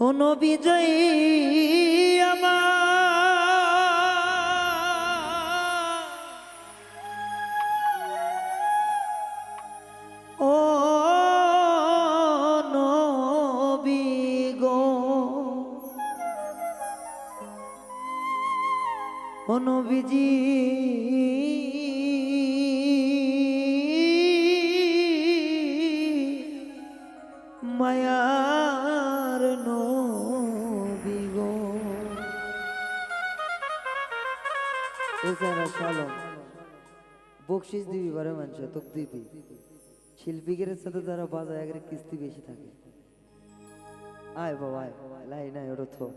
কোনো বিজয়ী আমার। ও ও সালম বকশিস দিবি বারে মানুষ তোক দিবি। সাথে বাজায় আগের কিস্তি বেশি থাকে। আয় বাবা, আয়। লাই নাই থো।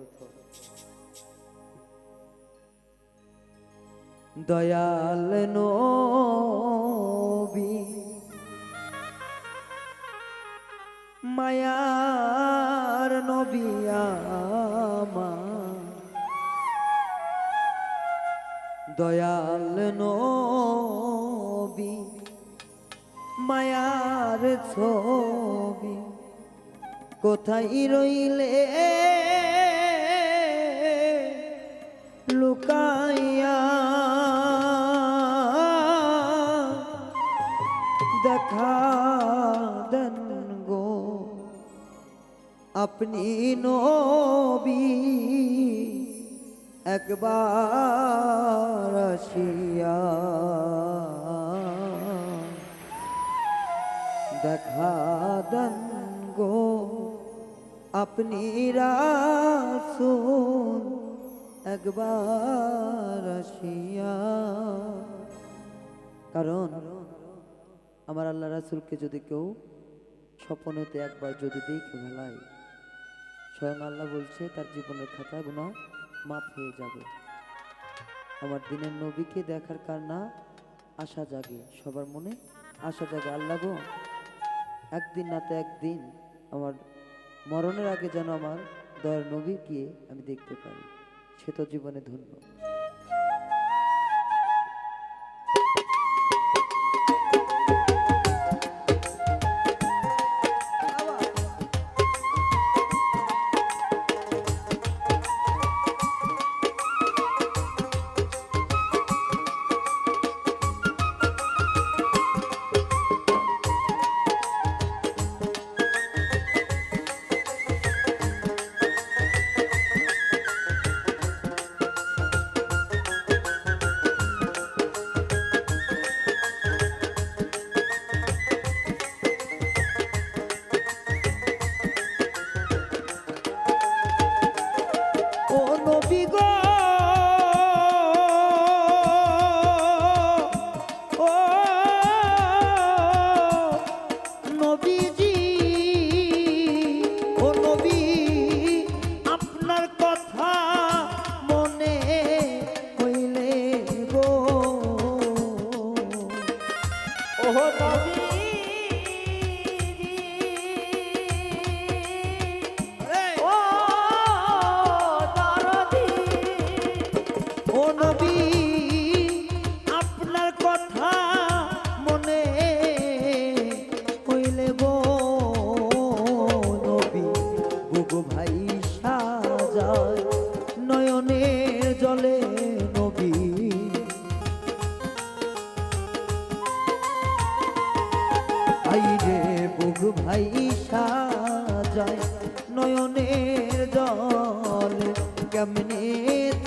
দয়াল নবী, মায়ার নবী দয়াল নবী মায়ার ছবি কোথায় রইলে? লুকাইয়া দেখা দেন গো আপনি নবী। একবার আসিয়া দেখা দেন গো আপনি রাসুল। একবার আসিয়া। কারণ আমার আল্লাহ রাসুলকে যদি কেউ স্বপ্নতে একবার যদি দেখে ফেলায়, স্বয়ং আল্লাহ বলছে, তার জীবনের খাতা গুণা মাফ হয়ে যাবে। আমার দিনের নবীকে দেখার কার না আশা জাগে, সবার মনে আশা জাগে। আল্লাহ গো, একদিন না তো একদিন আমার মরণের আগে যেন আমার দয়ার নবীকে আমি দেখতে পারি। সে তো জীবনে ধন্য। ভাই রে বুক ভাই সাজায় নয়নের জল। কেমনে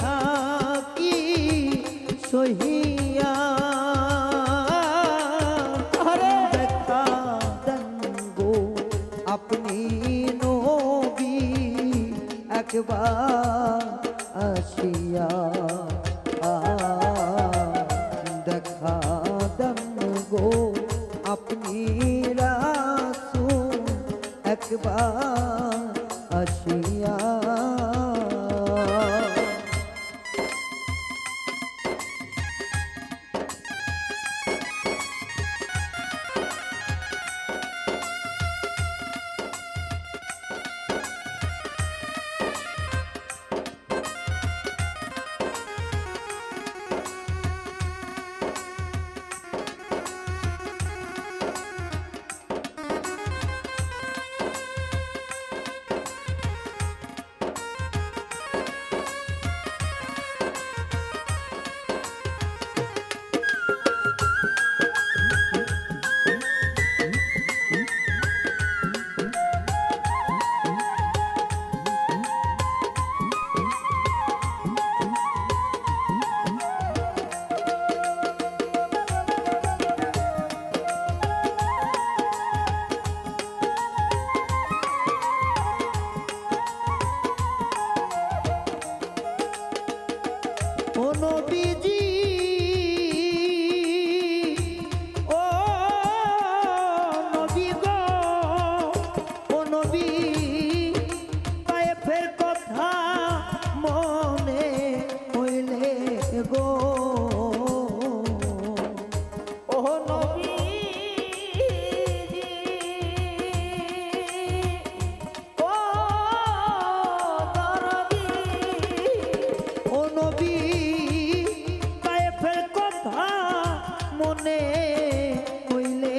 থাকি সহিয়া? দেখা আপনি নবী একবার আসিয়া। দেখা দেন গো আপনি রাসূল মনে হইলে